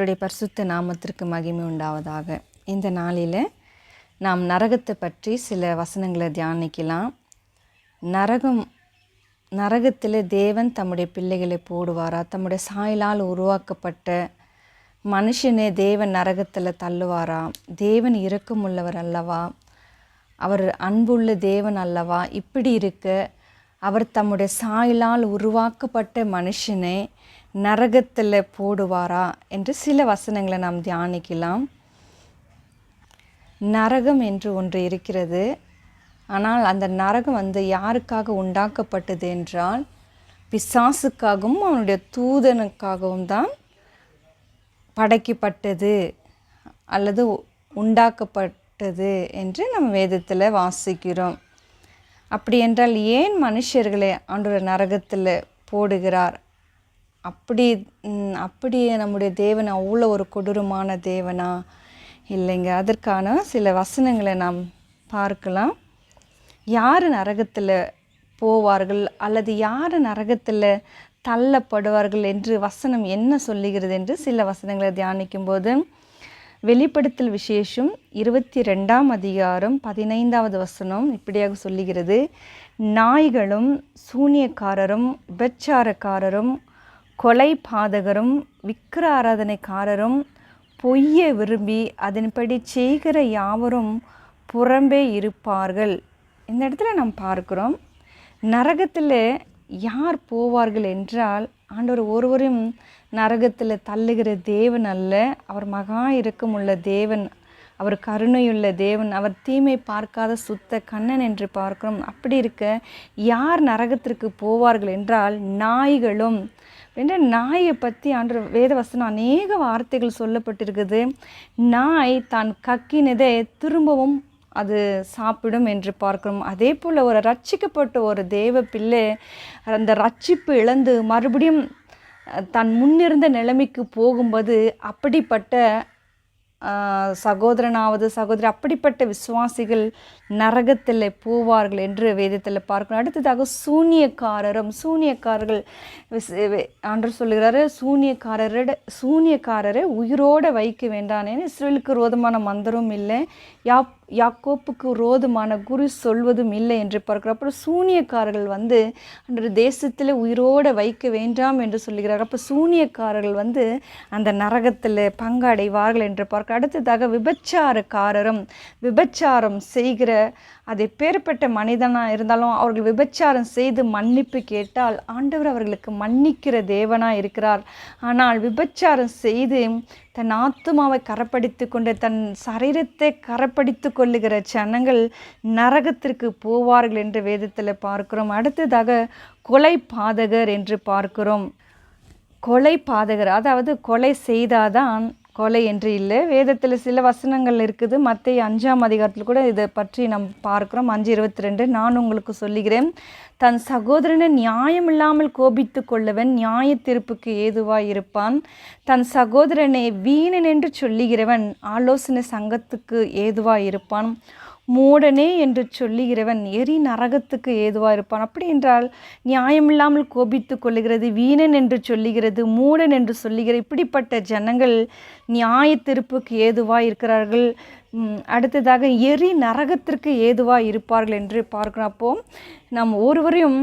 கர்த்தருடைய பரிசுத்த நாமத்திற்கு மகிமை உண்டாவதாக. இந்த நாளில் நாம் நரகத்தை பற்றி சில வசனங்களை தியானிக்கலாம். நரகம் நரகத்தில் தேவன் தம்முடைய பிள்ளைகளை போடுவாரா? தம்முடைய சாயலால் உருவாக்கப்பட்ட மனுஷனே தேவன் நரகத்தில் தள்ளுவாரா? தேவன் இரக்கமுள்ளவர் அல்லவா? அவர் அன்புள்ள தேவன் அல்லவா? இப்படி இருக்க அவர் தம்முடைய சாயலால் உருவாக்கப்பட்ட மனுஷனை நரகத்தில் போடுவாரா என்று சில வசனங்களை நாம் தியானிக்கலாம். நரகம் என்று ஒன்று இருக்கிறது. ஆனால் அந்த நரகம் வந்து யாருக்காக உண்டாக்கப்பட்டது என்றால் பிசாசுக்காகவும் அவனுடைய தூதனுக்காகவும் தான் படைக்கப்பட்டது அல்லது உண்டாக்கப்பட்டது என்று நம்ம வேதத்தில் வாசிக்கிறோம். அப்படி என்றால் ஏன் மனுஷர்களை ஆண்டவர் நரகத்தில் போடுகிறார்? அப்படி அப்படியே நம்முடைய தேவன் அவ்வளோ ஒரு கொடூரமான தேவனா? இல்லைங்க. அதற்கான சில வசனங்களை நாம் பார்க்கலாம். யார் நரகத்தில் போவார்கள் அல்லது யார் நரகத்தில் தள்ளப்படுவார்கள் என்று வசனம் என்ன சொல்லுகிறது என்று சில வசனங்களை தியானிக்கும்போது வெளிப்படுத்தல் விசேஷம் இருபத்தி ரெண்டாம் அதிகாரம் பதினைந்தாவது வசனம் இப்படியாக சொல்லுகிறது. நாய்களும் சூனியக்காரரும் விபச்சாரக்காரரும் கொலை பாதகரும் விக்கிர ஆராதனைக்காரரும் பொய்யை விரும்பி அதன்படி செய்கிற யாவரும் புறம்பே இருப்பார்கள். இந்த இடத்துல நாம் பார்க்கிறோம் நரகத்தில் யார் போவார்கள் என்றால் ஆண்டவர் ஒருவரும் நரகத்தில் தள்ளுகிற தேவன் அல்ல. அவர் மகா இருக்கமுள்ள தேவன் அவர் கருணையுள்ள தேவன் அவர் தீமை பார்க்காத சுத்த கண்ணன் என்று பார்க்கிறோம். அப்படி இருக்க யார் நரகத்திற்கு போவார்கள் என்றால் நாய்களும். என்ற நாயை பற்றி ஆண்டு வேதவசனம் அநேக வார்த்தைகள் சொல்லப்பட்டிருக்குது. நாய் தான் கக்கினதை திரும்பவும் அது சாப்பிடும் என்று பார்க்கிறோம். அதே போல் ஒரு ரட்சிக்கப்பட்ட ஒரு தேவ பிள்ளை அந்த ரட்சிப்பு இழந்து மறுபடியும் தன் முன்னிருந்த நிலைமைக்கு போகும்போது அப்படிப்பட்ட சகோதரனாவது சகோதரி அப்படிப்பட்ட விசுவாசிகள் நரகத்தில் போவார்கள் என்று வேதத்தில் பார்க்கணும். அடுத்ததாக சூனியக்காரரும் சூனியக்காரர்கள் விஸ்- சொல்லுகிறாரு சூனியக்காரரிட சூனியக்காரரை உயிரோட வைக்க வேண்டாம். ஏன்னா இஸ்ரேலுக்கு ரோதமான மந்திரம் இல்லை. யாப் யாக்கோப்புக்கு ரோதமான குரு சொல்வதும் இல்லை என்று பார்க்கிறோம் அப்புறம் சூனியக்காரர்கள் வந்து அன்று தேசத்தில் உயிரோடு வைக்க வேண்டாம் என்று சொல்லுகிறார். அப்போ சூனியக்காரர்கள் வந்து அந்த நரகத்தில் பங்காடைவார்கள் என்று பார்க்க அடுத்ததாக விபச்சாரக்காரரும் விபச்சாரம் செய்கிற அது பேர்பட்ட மனிதனாக இருந்தாலும் அவர்கள் விபச்சாரம் செய்து மன்னிப்பு கேட்டால் ஆண்டவர் அவர்களுக்கு மன்னிக்கிற தேவனாக இருக்கிறார். ஆனால் விபச்சாரம் செய்து தன் ஆத்துமாவை கரப்படுத்தி கொண்டு தன் சரீரத்தை கரப்படுத்தி கொள்ளுகிற ஜனங்கள் நரகத்திற்கு போவார்கள் என்று வேதத்தில் பார்க்கிறோம். அடுத்ததாக கொலை பாதகர் என்று பார்க்கிறோம். கொலை பாதகர் அதாவது கொலை செய்தாதான் கொலை என்று இல்லை. வேதத்தில் சில வசனங்கள் இருக்குது. மற்ற அஞ்சாம் அதிகாரத்தில் கூட இதை பற்றி நாம் பார்க்கிறோம். அஞ்சு இருபத்தி ரெண்டு நான் உங்களுக்கு சொல்லுகிறேன். தன் சகோதரனை நியாயமில்லாமல் கோபித்து கொள்ளவன் நியாய தீர்ப்புக்கு ஏதுவாய் இருப்பான். தன் சகோதரனை வீணன் என்று சொல்லுகிறவன் ஆலோசனை சங்கத்துக்கு ஏதுவாய் இருப்பான். மூடனே என்று சொல்லுகிறவன் எரி நரகத்துக்கு ஏதுவாக இருப்பான்? அப்படி என்றால் நியாயமில்லாமல் கோபித்து கொள்ளுகிறது வீணன் என்று சொல்லுகிறது மூடன் என்று சொல்லுகிற இப்படிப்பட்ட ஜனங்கள் நியாய திருப்புக்கு ஏதுவாக இருக்கிறார்கள் அடுத்ததாக எரி நரகத்திற்கு ஏதுவாக இருப்பார்கள் என்று பார்க்கிறோம். அப்போ நாம் ஒருவரையும்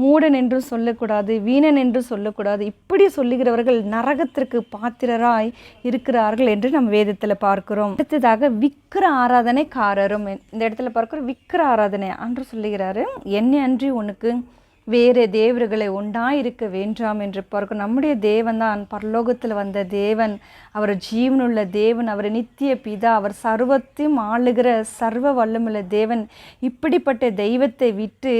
மூடன் என்று சொல்லக்கூடாது வீணன் என்று சொல்லக்கூடாது இப்படி சொல்லுகிறவர்கள் நரகத்திற்கு பாத்திரராய் இருக்கிறார்கள் என்று நம் வேதத்தில் பார்க்கிறோம். அடுத்ததாக விக்கிர ஆராதனைக்காரரும் இந்த இடத்துல பார்க்குறோம் விக்கிர ஆராதனை அன்று சொல்லுகிறாரு. என்னை அன்றி உனக்கு? வேறு தேவர்களை உண்டாயிருக்க வேண்டாம் என்று பார்க்கும் நம்முடைய தேவன் தான் பரலோகத்தில் வந்த தேவன் அவர் ஜீவனுள்ள தேவன் அவர் நித்திய பிதா அவர் சர்வத்தையும் ஆளுகிற சர்வ வல்லமுள்ள தேவன். இப்படிப்பட்ட தெய்வத்தை விட்டு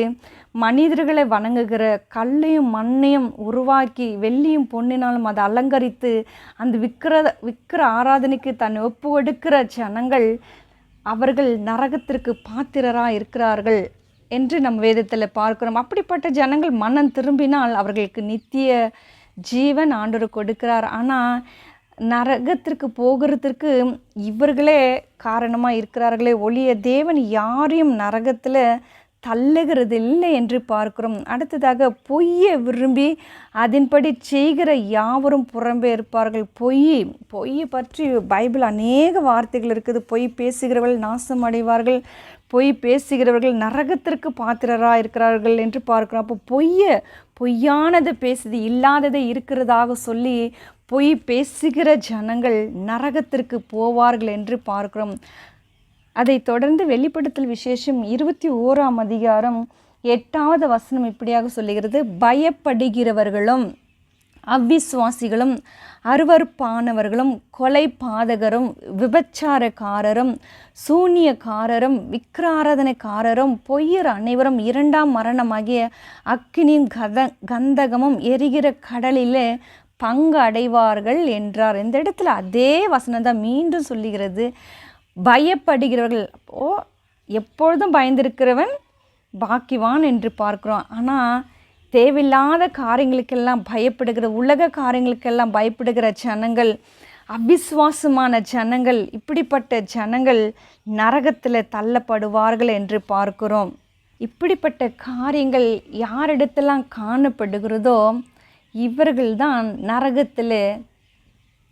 மனிதர்களை வணங்குகிற கல்லையும் மண்ணையும் உருவாக்கி வெள்ளியும் பொன்னினாலும் அதை அலங்கரித்து அந்த விக்கிர விக்கிர ஆராதனைக்கு தன்னை ஒப்பு கொடுக்கிற ஜனங்கள் அவர்கள் நரகத்திற்கு பாத்திரராக இருக்கிறார்கள் என்று நம் வேதத்தில் பார்க்கிறோம். அப்படிப்பட்ட ஜனங்கள் மனம் திரும்பினால் அவர்களுக்கு நித்திய ஜீவன் ஆண்டவர் கொடுக்கிறார். ஆனால் நரகத்திற்கு போகிறதுக்கு இவர்களே காரணமாக இருக்கிறார்களே ஒழிய தேவன் யாரையும் நரகத்தில் தள்ளுகிறது இல்லை என்று பார்க்கிறோம். அடுத்ததாக பொய்யை விரும்பி அதன்படி செய்கிற யாவரும் புறம்பே இருப்பார்கள். பொய் பொய்யை பற்றி பைபிள் அநேக வார்த்தைகள் இருக்குது. பொய் பேசுகிறவர்கள் நாசம் அடைவார்கள். பொய் பேசுகிறவர்கள் நரகத்திற்கு பாத்திரராக இருக்கிறார்கள் என்று பார்க்கிறோம். அப்போ பொய்யை பொய்யானதை பேசுது இல்லாததை இருக்கிறதாக சொல்லி பொய் பேசுகிற ஜனங்கள் நரகத்திற்கு போவார்கள் என்று பார்க்கிறோம். அதைத் தொடர்ந்து வெளிப்படுத்தல் விசேஷம் இருபத்தி ஓராம் அதிகாரம் எட்டாவது வசனம் இப்படியாக சொல்லுகிறது. பயப்படுகிறவர்களும் அவ்விசுவாசிகளும் அருவருப்பானவர்களும் கொலை பாதகரும் விபச்சாரக்காரரும் சூனியக்காரரும் விக்கிராராதனைக்காரரும் பொய்யர் அனைவரும் இரண்டாம் மரணமாகிய அக்கினியின் கத கந்தகமும் எரிகிற கடலிலே பங்கு அடைவார்கள் என்றார். இந்த இடத்துல அதே வசனம் தான் மீண்டும் சொல்லுகிறது. பயப்படுகிறவர்கள். ஓ எப்பொழுதும் பயந்திருக்கிறவன் பாக்கிவான் என்று பார்க்கிறோம். ஆனால் தேவையில்லாத காரியங்களுக்கெல்லாம் பயப்படுகிற உலக காரியங்களுக்கெல்லாம் பயப்படுகிற ஜனங்கள் அவிசுவாசமான ஜனங்கள் இப்படிப்பட்ட ஜனங்கள் நரகத்தில் தள்ளப்படுவார்கள் என்று பார்க்கிறோம். இப்படிப்பட்ட காரியங்கள் யாரிடத்தெல்லாம் காணப்படுகிறதோ இவர்கள்தான் நரகத்தில்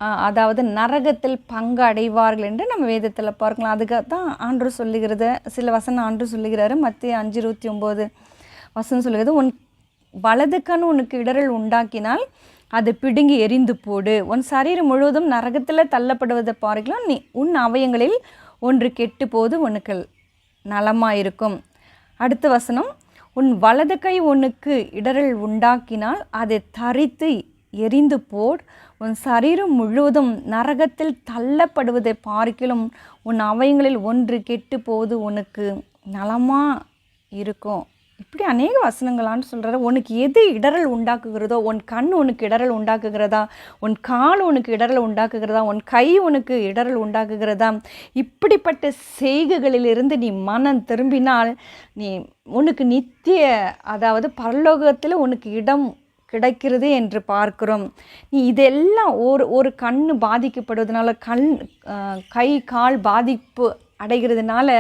அதாவது நரகத்தில் பங்கு அடைவார்கள் என்று நம்ம வேதத்தில் பார்க்கலாம். அதுக்காக தான் ஆண்டு சொல்லுகிறது. சில வசனம் ஆண்டு சொல்லுகிறாரு. மத்திய அஞ்சு இருபத்தி ஒம்பது வசனம் சொல்லுகிறது உன் வலது உனக்கு இடரல் உண்டாக்கினால் அதை பிடுங்கி எரிந்து போடு. உன் சரீரம் முழுவதும் நரகத்தில் தள்ளப்படுவதை பார்க்கலாம் நீ உன் அவயங்களில் ஒன்று கெட்டு போது உனக்கு நலமாயிருக்கும். அடுத்த வசனம் உன் வலது கை உனக்கு இடரல் உண்டாக்கினால் அதை தரித்து எரிந்து போர் உன் சரீரம் முழுவதும் நரகத்தில் தள்ளப்படுவதை பார்க்கிலும் உன் அவயங்களில் ஒன்று கெட்டு போது உனக்கு நலமாக இருக்கும். இப்படி அநேக வசனங்களான்னு சொல்கிறாரு உனக்கு எது இடரல் உண்டாக்குகிறதோ உன் கண் உனக்கு இடரல் உண்டாக்குகிறதா உன் கால் உனக்கு இடரல் உண்டாக்குகிறதா உன் கை உனக்கு இடரல் உண்டாக்குகிறதா இப்படிப்பட்ட செய்கைகளிலிருந்து நீ மனம் திரும்பினால் நீ உனக்கு நித்திய அதாவது பரலோகத்தில் உனக்கு இடம் கிடைக்கிறது என்று பார்க்கிறோம். நீ இதெல்லாம் ஒரு ஒரு கண் பாதிக்கப்படுவதனால கண் கை கால் பாதிப்பு அடைகிறதுனால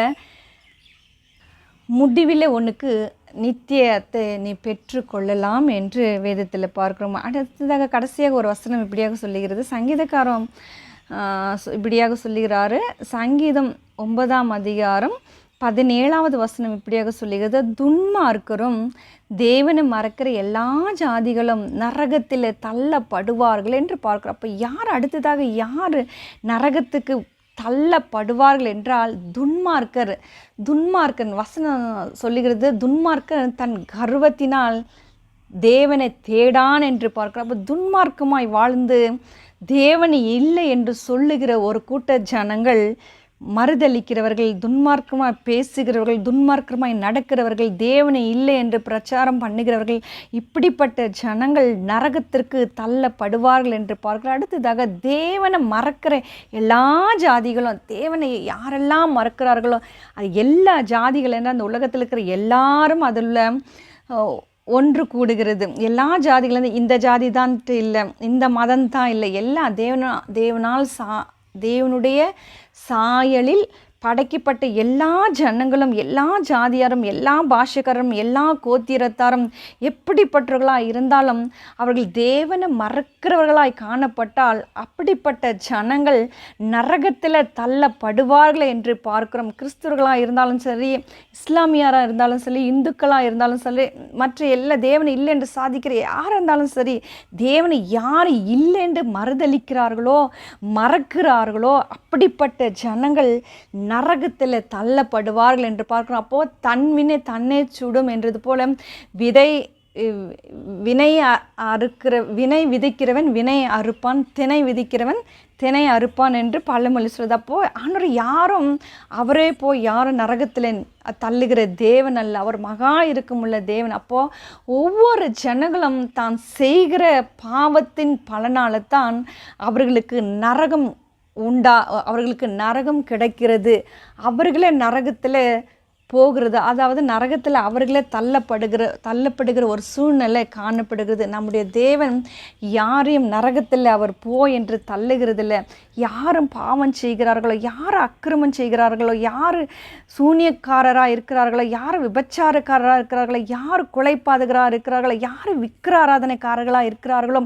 முடிவில் ஒன்றுக்கு நித்தியத்தை நீ பெற்றுக்கொள்ளலாம் என்று வேதத்தில் பார்க்கிறோம். அடுத்ததாக கடைசியாக ஒரு வசனம் இப்படியாக சொல்லுகிறது. சங்கீதக்காரம் ஆஹ், இப்படியாக சொல்லுகிறாரு. சங்கீதம் ஒன்பதாம் அதிகாரம் பதினேழாவது வசனம் இப்படியாக சொல்லுகிறது. துன்மார்க்கரும் தேவனை மறக்கிற எல்லா ஜாதிகளும் நரகத்தில் தள்ளப்படுவார்கள் என்று பார்க்குறோம். அப்போ யார் அடுத்ததாக யார் நரகத்துக்கு தள்ளப்படுவார்கள் என்றால் துன்மார்க்கர். துன்மார்க்கன் வசனம் சொல்லுகிறது துன்மார்க்கன் தன் கர்வத்தினால் தேவனை தேடான் என்று பார்க்கிறோம். அப்போ துன்மார்க்கமாய் வாழ்ந்து தேவனை இல்லை என்று சொல்லுகிற ஒரு கூட்ட ஜனங்கள் மறுதளிக்கிறவர்கள் துன்மார்க்கமாய் பேசுகிறவர்கள் துன்மார்க்கமாய் நடக்கிறவர்கள் தேவனை இல்லை என்று பிரச்சாரம் பண்ணுகிறவர்கள் இப்படிப்பட்ட ஜனங்கள் நரகத்திற்கு தள்ளப்படுவார்கள் என்று பார்க்கிறார் அடுத்ததாக தேவனை மறக்கிற எல்லா ஜாதிகளும் தேவனை யாரெல்லாம் மறக்கிறார்களோ அது எல்லா ஜாதிகள் என்ற அந்த உலகத்தில் இருக்கிற எல்லாரும் அதில் ஒன்று கூடுகிறது. எல்லா ஜாதிகளும் இந்த ஜாதி தான் இல்லை இந்த மதம் தான் இல்லை. எல்லா தேவனா தேவனால் சா தேவனுடைய சாயலில் படைக்கப்பட்ட எல்லா ஜனங்களும் எல்லா ஜாதியாரும் எல்லா பாஷக்காரரும் எல்லா கோத்திரத்தாரும் எப்படிப்பட்டவர்களாக இருந்தாலும் அவர்கள் தேவனை மறக்கிறவர்களாய் காணப்பட்டால் அப்படிப்பட்ட ஜனங்கள் நரகத்தில் தள்ளப்படுவார்கள் என்று பார்க்கிறோம். கிறிஸ்துவர்களாக இருந்தாலும் சரி இஸ்லாமியாராக இருந்தாலும் சரி இந்துக்களாக இருந்தாலும் சரி மற்ற எல்லா தேவனை இல்லை என்று சாதிக்கிற யாராக இருந்தாலும் சரி தேவனை யார் இல்லை என்று மறுதளிக்கிறார்களோ மறக்கிறார்களோ அப்படிப்பட்ட ஜனங்கள் நரகத்தில் தள்ளப்படுவார்கள் என்று பார்க்கிறோம். அப்போது தன்வினை தன்னை சுடும் என்றது போல விதை வினை அறுக்கிற வினை விதைக்கிறவன் வினை அறுப்பான் திணை விதிக்கிறவன் திணை அறுப்பான் என்று பழமொழி சொல்கிறது அப்போ ஆண்டவர் யாரும் அவரே போய் யாரும் நரகத்தில் தள்ளுகிற தேவன் அல்ல. அவர் மகா இருக்குமுள்ள தேவன். அப்போது ஒவ்வொரு ஜனங்களும் தான் செய்கிற பாவத்தின் பலனால தான் அவர்களுக்கு நரகம் உண்டா அவர்களுக்கு நரகம் கிடைக்கிறது. அவர்களே நரகத்தில் போகிறது அதாவது நரகத்தில் அவர்களே தள்ளப்படுகிற தள்ளப்படுகிற ஒரு சூழ்நிலை காணப்படுகிறது. நம்முடைய தேவன் யாரையும் நரகத்தில் அவர் போ என்று தள்ளுகிறதில்ல. யாரும் பாவம் செய்கிறார்களோ யார் அக்கிரமம் செய்கிறார்களோ யார் சூனியக்காரராக இருக்கிறார்களோ யார் விபச்சாரக்காரராக இருக்கிறார்களோ யார் கொலைப்பாதகராக இருக்கிறார்களோ யார் விக்கிராராதனைக்காரர்களாக இருக்கிறார்களோ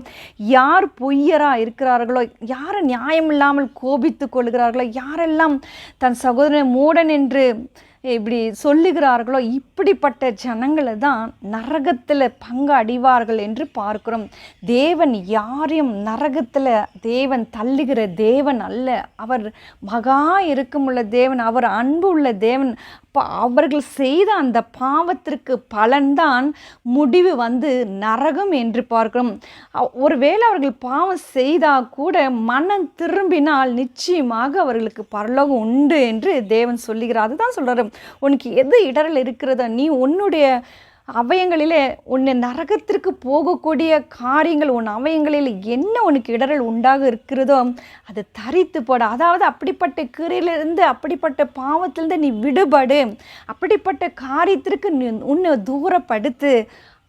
யார் பொய்யராக இருக்கிறார்களோ யார் நியாயமில்லாமல் கோபித்து கொள்கிறார்களோ யாரெல்லாம் தன் சகோதரனை மூடன் என்று இப்படி சொல்லுகிறார்களோ இப்படிப்பட்ட ஜனங்களை தான் நரகத்தில் பங்கு அடிவார்கள் என்று பார்க்கிறோம். தேவன் யாரையும் நரகத்தில் தேவன் தள்ளுகிற தேவன் அல்ல. அவர் மகா இருக்கமுள்ள தேவன் அவர் அன்பு உள்ள தேவன். அப்போ அவர்கள் செய்த அந்த பாவத்திற்கு பலன்தான் முடிவு வந்து நரகம் என்று பார்க்கிறோம். ஒருவேளை அவர்கள் பாவம் செய்தால் கூட மனம் திரும்பினால் நிச்சயமாக அவர்களுக்கு பரலோகம் உண்டு என்று தேவன் சொல்லுகிறார். அதுதான் சொல்கிறார் உனக்கு எது இடரல் இருக்கிறதோ நீ உன்னுடைய அவயங்களிலே உன்னை நரகத்திற்கு போகக்கூடிய காரியங்கள் உன் அவயங்களில் என்ன உனக்கு இடரல் உண்டாக இருக்கிறதோ அதை தரித்து போட. அதாவது அப்படிப்பட்ட கீரையிலிருந்து அப்படிப்பட்ட பாவத்திலிருந்து நீ விடுபடு. அப்படிப்பட்ட காரியத்திற்கு நீ உன்னை தூரப்படுத்து.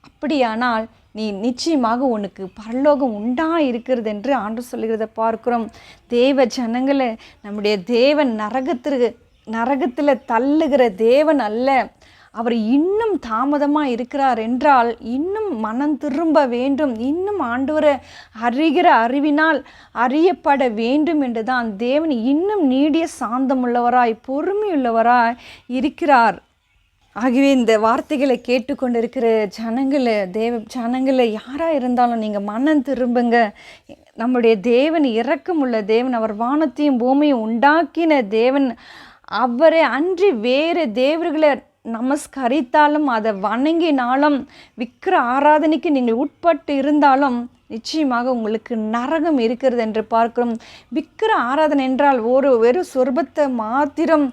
அப்படியானால் நீ நிச்சயமாக உனக்கு பரலோகம் உண்டா இருக்கிறது என்று ஆண்டு சொல்லுகிறத பார்க்கிறோம். தேவ ஜனங்களை நம்முடைய தேவன் நரகத்திற்கு நரகத்தில் தள்ளுகிற தேவன் அல்ல. அவர் இன்னும் தாமதமாக இருக்கிறார் என்றால் இன்னும் மனம் திரும்ப வேண்டும். இன்னும் ஆண்டவரை அறிகிற அறிவினால் அறியப்பட வேண்டும் என்று தான் தேவன் இன்னும் நீடிய சாந்தமுள்ளவராய் பொறுமையுள்ளவராய் இருக்கிறார். ஆகவே இந்த வார்த்தைகளை கேட்டுக்கொண்டிருக்கிற ஜனங்களை தேவ ஜனங்களை யாராக இருந்தாலும் நீங்கள் மனம் திரும்புங்க. நம்முடைய தேவன் இரக்கமுள்ள தேவன் அவர் வானத்தையும் பூமியும் உண்டாக்கின தேவன் அவரை அன்றி வேறு தேவர்களை நமஸ்கரித்தாலும் அதை வணங்கினாலும் விக்கிர ஆராதனைக்கு நீங்கள் உட்பட்டு இருந்தாலும் நிச்சயமாக உங்களுக்கு நரகம் இருக்கிறது என்று பார்க்கிறோம். விக்கிர ஆராதனை என்றால் ஒரு வெறும் சொர்பத்தை மாத்திரம்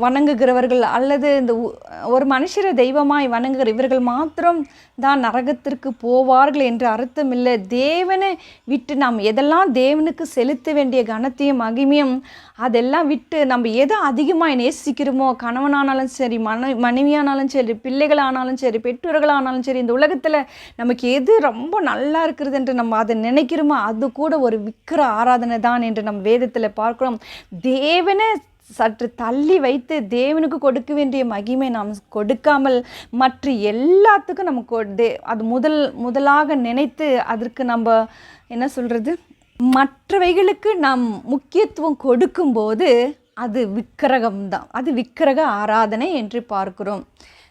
வணங்குகிறவர்கள் அல்லது இந்த உ- ஒரு மனுஷரை தெய்வமாய் வணங்குகிற இவர்கள் மாத்திரம் தான் நரகத்திற்கு போவார்கள் என்று அர்த்தம் இல்லை தேவனை விட்டு நாம் எதெல்லாம் தேவனுக்கு செலுத்த வேண்டிய கனத்தையும் மகிமையும் அதெல்லாம் விட்டு நம்ம எதை அதிகமாக நேசிக்கிறோமோ கணவனானாலும் சரி மன மனைவியானாலும் சரி பிள்ளைகளானாலும் சரி பெற்றோர்களானாலும் சரி இந்த உலகத்தில் நமக்கு எது ரொம்ப நல்லா இருக்கிறது என்று நம்ம அதை நினைக்கிறோமோ அது கூட ஒரு விக்கிர ஆராதனை தான் என்று நம்ம வேதத்தில் பார்க்கிறோம். தேவனை சற்று தள்ளி வைத்து தேவனுக்கு கொடுக்க வேண்டிய மகிமை நாம் கொடுக்காமல் மற்ற எல்லாத்துக்கும் நம்ம கொடு தே- அது முதல் முதலாக நினைத்து அதற்கு நம்ம என்ன சொல்கிறது மற்றவைகளுக்கு நாம் முக்கியத்துவம் கொடுக்கும்போது அது விக்கிரகம் தான் அது விக்கிரக ஆராதனை என்று பார்க்கிறோம்.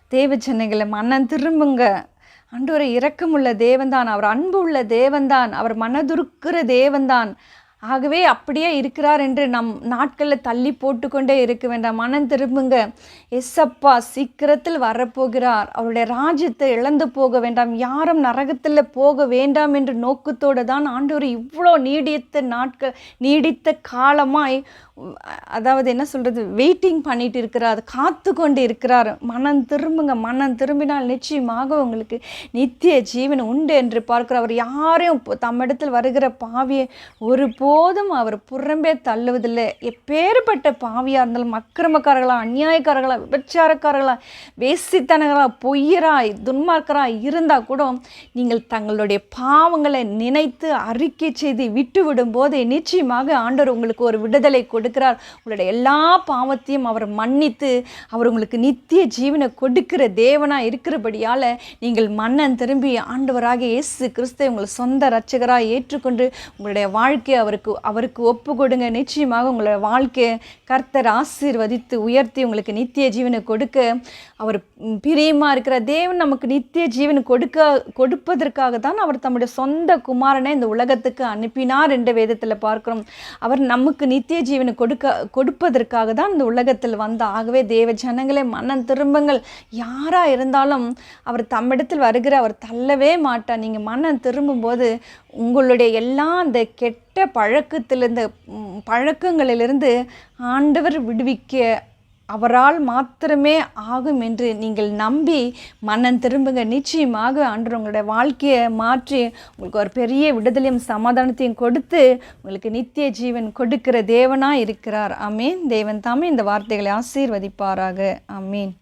தேவ சென்னைகளை மனம் திரும்புங்க. ஆண்டவரை இரக்கமுள்ள தேவன்தான். அவர் அன்பு உள்ள தேவன்தான். அவர் மனதுருக்கிற தேவன்தான். ஆகவே அப்படியே இருக்கிறார் என்று நம் நாட்களில் தள்ளி போட்டுக்கொண்டே இருக்க வேண்டாம். மனம் திரும்புங்க. எஸ்அப்பா சீக்கிரத்தில் வரப்போகிறார். அவருடைய ராஜ்யத்தை இழந்து போக வேண்டாம். யாரும் நரகத்தில் போக வேண்டாம் என்ற நோக்கத்தோடு தான் ஆண்டவர் இவ்வளோ நீடித்த நாட்கள் நீடித்த காலமாய் அதாவது என்ன சொல்கிறது வெயிட்டிங் பண்ணிட்டு இருக்கிறார். காத்து கொண்டு இருக்கிறார். மனம் திரும்புங்க. மனம் திரும்பினால் நிச்சயமாக உங்களுக்கு நித்திய ஜீவன் உண்டு என்று பார்க்கிறார். அவர் யாரையும் இப்போ தம்மிடத்தில் வருகிற பாவியை ஒரு போ ஒருபோதும் அவர் புறம்பே தள்ளுவதில்லை. எப்பேற்பட்ட பாவியாக இருந்தாலும் அக்கிரமக்காரர்களா அந்நியாயக்காரர்களா விபச்சாரக்காரர்களா வேசித்தனங்களா பொய்யராய் துன்மார்க்கராக இருந்தால் கூட நீங்கள் தங்களுடைய பாவங்களை நினைத்து அறிக்கை செய்து விட்டு விடும்போது நிச்சயமாக ஆண்டவர் உங்களுக்கு ஒரு விடுதலை கொடுக்கிறார். உங்களுடைய எல்லா பாவத்தையும் அவர் மன்னித்து அவர் உங்களுக்கு நித்திய ஜீவனை கொடுக்கிற தேவனாக இருக்கிறபடியால் நீங்கள் மன்னன் திரும்பி ஆண்டவராக இயேசு கிறிஸ்துவை உங்களை சொந்த ரட்சகராக ஏற்றுக்கொண்டு உங்களுடைய வாழ்க்கையை அவர் அவருக்கு அவருக்கு ஒப்பு கொடுங்க நிச்சயமாக உங்களோட வாழ்க்கையை கர்த்தர் ஆசீர்வதித்து உயர்த்தி உங்களுக்கு நித்திய ஜீவனை கொடுக்க அவர் பிரியமாக இருக்கிற தேவன் நமக்கு நித்திய ஜீவன் கொடுக்க கொடுப்பதற்காக தான் அவர் தம்முடைய சொந்த குமாரனை இந்த உலகத்துக்கு அனுப்பினார் என்ற வேதத்தில் பார்க்கிறோம். அவர் நமக்கு நித்திய ஜீவனை கொடுக்க கொடுப்பதற்காக தான் இந்த உலகத்தில் வந்த ஆகவே தேவ ஜனங்களே மனம் திரும்புங்கள் யாராக இருந்தாலும் அவர் தம்மிடத்தில் வருகிற அவர் தள்ளவே மாட்டார். நீங்கள் மனம் திரும்பும்போது உங்களுடைய எல்லா அந்த கெட்ட பழக்கத்திலிருந்து பழக்கங்களிலிருந்து ஆண்டவர் விடுவிக்க அவரால் மாத்திரமே ஆகும் என்று நீங்கள் நம்பி மன்னன் திரும்புங்க. நிச்சயமாக அன்று உங்களுடைய வாழ்க்கையை மாற்றி உங்களுக்கு ஒரு பெரிய விடுதலையும் சமாதானத்தையும் கொடுத்து உங்களுக்கு நித்திய ஜீவன் கொடுக்கிற தேவனாக இருக்கிறார். அமீன் தேவன் தாமே இந்த வார்த்தைகளை ஆசீர்வதிப்பாராக. அமீன்